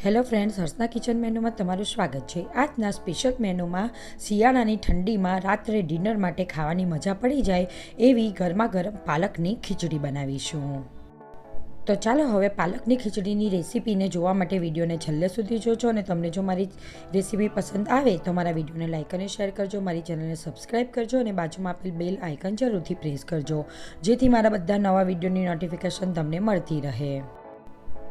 Hello friends, હર્ષના kitchen મેનુમાં તમારું સ્વાગત છે. આજના સ્પેશિયલ મેનુમાં શિયાળાની ઠંડીમાં રાત્રે ડિનર માટે ખાવાની મજા પડી જાય એવી ગરમા ગરમ પાલકની ખીચડી બનાવીશું. તો ચાલો હવે પાલકની ખીચડીની રેસીપીને જોવા માટે વિડીયોને છેલ્લે સુધી જોજો અને તમને જો મારી રેસીપી પસંદ આવે તો મારા વિડીયોને લાઇક અને શેર કરજો, મારી ચેનલને સબસ્ક્રાઇબ કરજો અને બાજુમાં આપેલ બેલ આઇકન જરૂરથી પ્રેસ કરજો, જેથી મારા બધા નવા વિડીયોની નોટિફિકેશન તમને મળતી રહે.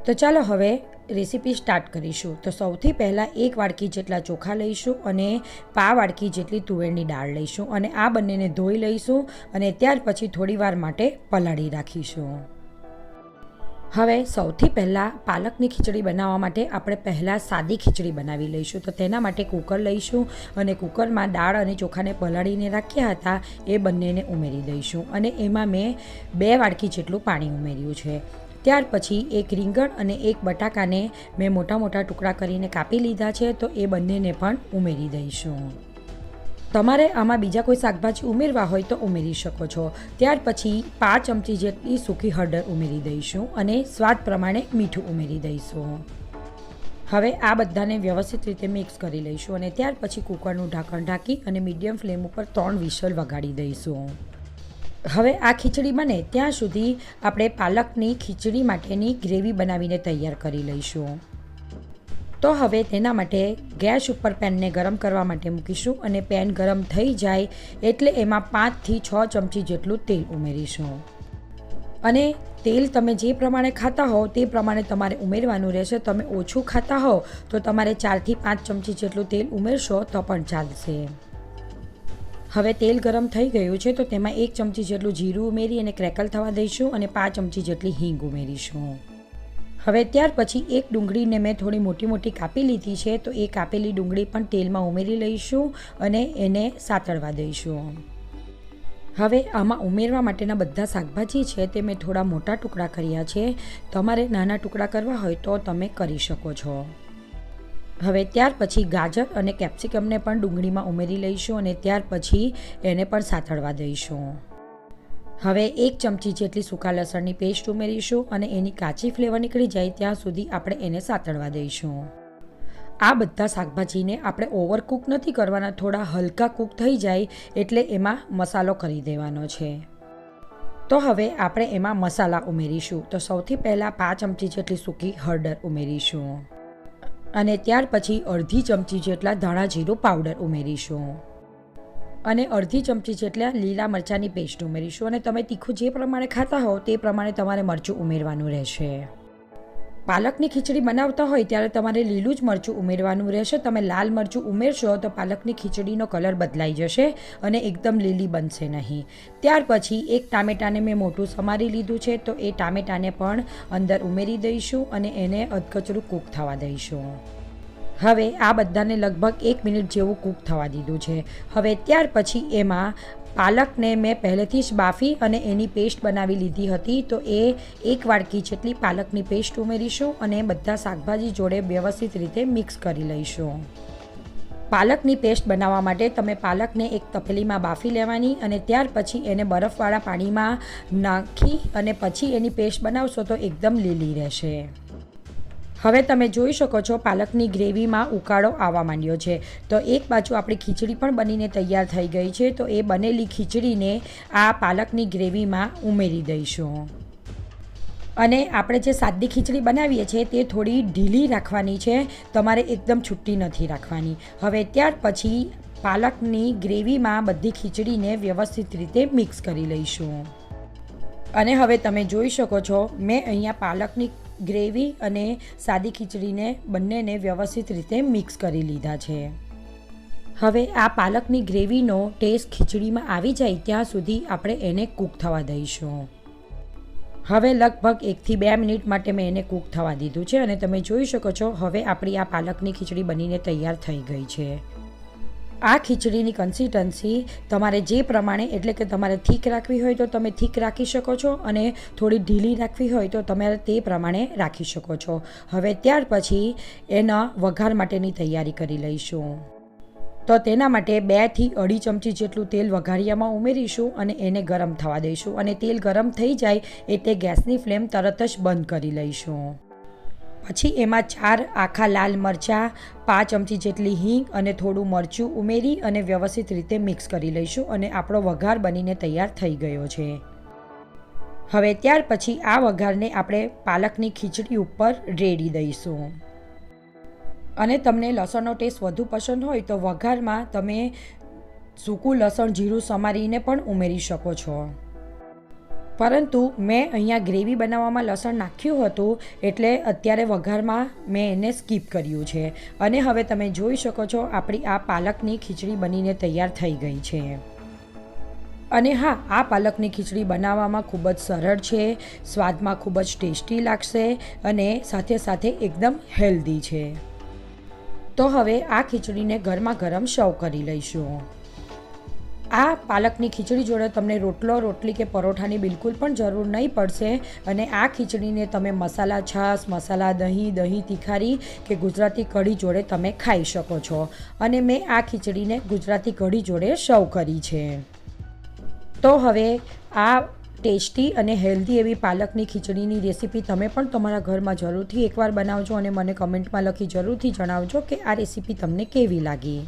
તો ચાલો હવે રેસીપી સ્ટાર્ટ કરીશું. તો સૌથી પહેલાં એક વાડકી જેટલા ચોખા લઈશું અને પા વાડકી જેટલી તુવેરની દાળ લઈશું અને આ બંનેને ધોઈ લઈશું અને ત્યાર પછી થોડી વાર માટે પલાળી રાખીશું. હવે સૌથી પહેલાં પાલકની ખીચડી બનાવવા માટે આપણે પહેલાં સાદી ખીચડી બનાવી લઈશું. તો તેના માટે કુકર લઈશું અને કુકરમાં દાળ અને ચોખાને પલાળીને રાખ્યા હતા એ બંનેને ઉમેરી દઈશું અને એમાં મેં બે વાડકી જેટલું પાણી ઉમેર્યું છે. ત્યાર પછી એક રીંગણ અને એક બટાકાને મેં મોટા મોટા ટુકડા કરીને કાપી લીધા છે, તો એ બંનેને પણ ઉમેરી દઈશું. તમારે આમાં બીજા કોઈ શાકભાજી ઉમેરવા હોય તો ઉમેરી શકો છો. ત્યાર પછી પાંચ ચમચી જેટલી સૂકી હળદર ઉમેરી દઈશું અને સ્વાદ પ્રમાણે મીઠું ઉમેરી દઈશું. હવે આ બધાને વ્યવસ્થિત રીતે મિક્સ કરી લઈશું અને ત્યાર પછી કુકરનું ઢાંકણ ઢાંકી અને મીડિયમ ફ્લેમ ઉપર ત્રણ વિસલ વગાડી દઈશું. હવે આ ખીચડી બને ત્યાં સુધી આપણે પાલકની ખીચડી માટેની ગ્રેવી બનાવીને તૈયાર કરી લઈશું. તો હવે તેના માટે ગેસ ઉપર પેનને ગરમ કરવા માટે મૂકીશું અને પેન ગરમ થઈ જાય એટલે એમાં પાંચથી છ ચમચી જેટલું તેલ ઉમેરીશું. અને તેલ તમે જે પ્રમાણે ખાતા હો તે પ્રમાણે તમારે ઉમેરવાનું રહેશે. તમે ઓછું ખાતા હો તો તમારે ચારથી પાંચ ચમચી જેટલું તેલ ઉમેરશો તો પણ ચાલશે. હવે તેલ ગરમ થઈ ગયું છે તો તેમાં એક ચમચી જેટલું જીરું ઉમેરી અને ક્રેકલ થવા દઈશું અને પાંચ ચમચી જેટલી હિંગ ઉમેરીશું. હવે ત્યાર પછી એક ડુંગળીને મેં થોડી મોટી મોટી કાપી લીધી છે તો એ કાપેલી ડુંગળી પણ તેલમાં ઉમેરી લઈશું અને એને સાતળવા દઈશું. હવે આમાં ઉમેરવા માટેના બધા શાકભાજી છે તે મેં થોડા મોટા ટુકડા કર્યા છે. તમારે નાના ટુકડા કરવા હોય તો તમે કરી શકો છો. હવે ત્યાર પછી ગાજર અને કેપ્સિકમને પણ ડુંગળીમાં ઉમેરી લઈશું અને ત્યાર પછી એને પણ સાતળવા દઈશું. હવે એક ચમચી જેટલી સૂકા લસણની પેસ્ટ ઉમેરીશું અને એની કાચી ફ્લેવર નીકળી જાય ત્યાં સુધી આપણે એને સાતળવા દઈશું. આ બધા શાકભાજીને આપણે ઓવરકૂક નથી કરવાના, થોડા હલકા કૂક થઈ જાય એટલે એમાં મસાલો કરી દેવાનો છે. તો હવે આપણે એમાં મસાલા ઉમેરીશું. તો સૌથી પહેલાં પાંચ ચમચી જેટલી સૂકી હળદર ઉમેરીશું. અને ત્યાર પછી અડધી ચમચી જેટલા ધાણા જીરું પાવડર ઉમેરીશું. અને અડધી ચમચી જેટલા લીલા મરચાંની પેસ્ટ ઉમેરીશું અને તમે તીખું જે પ્રમાણે ખાતા હો તે પ્રમાણે તમારે મરચું ઉમેરવાનું રહેશે. પાલકની ખીચડી બનાવતા હોય ત્યારે તમારે લીલું જ મરચું ઉમેરવાનું રહેશે. તમે લાલ મરચું ઉમેરશો તો પાલકની ખીચડીનો કલર બદલાઈ જશે અને એકદમ લીલી બનશે નહીં. ત્યાર પછી એક ટામેટાને મેં મોટું સમારી લીધું છે તો એ ટામેટાને પણ અંદર ઉમેરી દઈશું અને એને અધકચરું કૂક થવા દઈશું. હવે આ બધાને લગભગ એક મિનિટ જેવું કૂક થવા દીધું છે. હવે ત્યાર પછી એમાં પાલકને મેં પહેલેથી જ બાફી અને એની પેસ્ટ બનાવી લીધી હતી, તો એ એક વાડકી જેટલી પાલકની પેસ્ટ ઉમેરીશું અને બધા શાકભાજી જોડે વ્યવસ્થિત રીતે મિક્સ કરી લઈશું. પાલકની પેસ્ટ બનાવવા માટે તમે પાલકને એક તપેલીમાં બાફી લેવાની અને ત્યાર પછી એને બરફવાળા પાણીમાં નાખી અને પછી એની પેસ્ટ બનાવશો તો એકદમ લીલી રહેશે. હવે તમે જોઈ શકો છો પાલકની ગ્રેવીમાં ઉકાળો આવવા માંડ્યો છે. તો એક બાજુ આપણી ખીચડી પણ બનીને તૈયાર થઈ ગઈ છે. તો એ બનેલી ખીચડીને આ પાલકની ગ્રેવીમાં ઉમેરી દઈશું. અને આપણે જે સાદી ખીચડી બનાવીએ છીએ તે થોડી ઢીલી રાખવાની છે. તમારે એકદમ છૂટી નથી રાખવાની. હવે ત્યાર પછી પાલકની ગ્રેવીમાં બધી ખીચડીને વ્યવસ્થિત રીતે મિક્સ કરી લઈશું. અને હવે તમે જોઈ શકો છો, મેં અહીંયા પાલકની ગ્રેવી અને સાદી ખીચડીને બંનેને વ્યવસ્થિત રીતે મિક્સ કરી લીધા છે. હવે આ પાલકની ગ્રેવીનો ટેસ્ટ ખીચડીમાં આવી જાય ત્યાં સુધી આપણે એને કૂક થવા દઈશું. હવે લગભગ એકથી બે મિનિટ માટે મેં એને કૂક થવા દીધું છે અને તમે જોઈ શકો છો, હવે આપણી આ પાલકની ખીચડી બનીને તૈયાર થઈ ગઈ છે. આ ખીચડીની કન્સિસ્ટન્સી તમારે જે પ્રમાણે, એટલે કે તમારે થીક રાખવી હોય તો તમે થીક રાખી શકો છો અને થોડી ઢીલી રાખવી હોય તો તમે તે પ્રમાણે રાખી શકો છો. હવે ત્યાર પછી એના વઘાર માટેની તૈયારી કરી લઈશું. તો તેના માટે બેથી અઢી ચમચી જેટલું તેલ વઘારિયામાં ઉમેરીશું અને એને ગરમ થવા દઈશું અને તેલ ગરમ થઈ જાય એટલે ગેસની ફ્લેમ તરત જ બંધ કરી લઈશું. પછી એમાં ચાર આખા લાલ મરચાં, પાંચ ચમચી જેટલી હિંગ અને થોડું મરચું ઉમેરી અને વ્યવસ્થિત રીતે મિક્સ કરી લઈશું અને આપણો વઘાર બનીને તૈયાર થઈ ગયો છે. હવે ત્યાર પછી આ વઘારને આપણે પાલકની ખીચડી ઉપર રેડી દઈશું. અને તમને લસણનો ટેસ્ટ વધુ પસંદ હોય તો વઘારમાં તમે સૂકું લસણ જીરું સમારીને પણ ઉમેરી શકો છો. પરંતુ મેં અહીંયા ગ્રેવી બનાવવામાં લસણ નાખ્યું હતું એટલે અત્યારે વઘારમાં મેં એને સ્કીપ કર્યું છે. અને હવે તમે જોઈ શકો છો આપણી આ પાલકની ખીચડી બનીને તૈયાર થઈ ગઈ છે. અને હા, આ પાલકની ખીચડી બનાવવામાં ખૂબ જ સરળ છે, સ્વાદમાં ખૂબ જ ટેસ્ટી લાગશે અને સાથે સાથે એકદમ હેલ્ધી છે. તો હવે આ ખીચડીને ગરમા ગરમ સર્વ કરી લઈશું. આ પાલકની ખીચડી જોડે તમને રોટલો, રોટલી કે પરોઠાની બિલકુલ પણ જરૂર નહીં પડશે. અને આ ખીચડીને તમે મસાલા છાશ, મસાલા દહીં દહીં તીખારી કે ગુજરાતી કઢી જોડે તમે ખાઈ શકો છો. અને મેં આ ખીચડીને ગુજરાતી કઢી જોડે સર્વ કરી છે. તો હવે આ ટેસ્ટી અને હેલ્ધી એવી પાલકની ખીચડીની રેસીપી તમે પણ તમારા ઘરમાં જરૂરથી એકવાર બનાવજો અને મને કમેન્ટમાં લખી જરૂરથી જણાવજો કે આ રેસીપી તમને કેવી લાગી.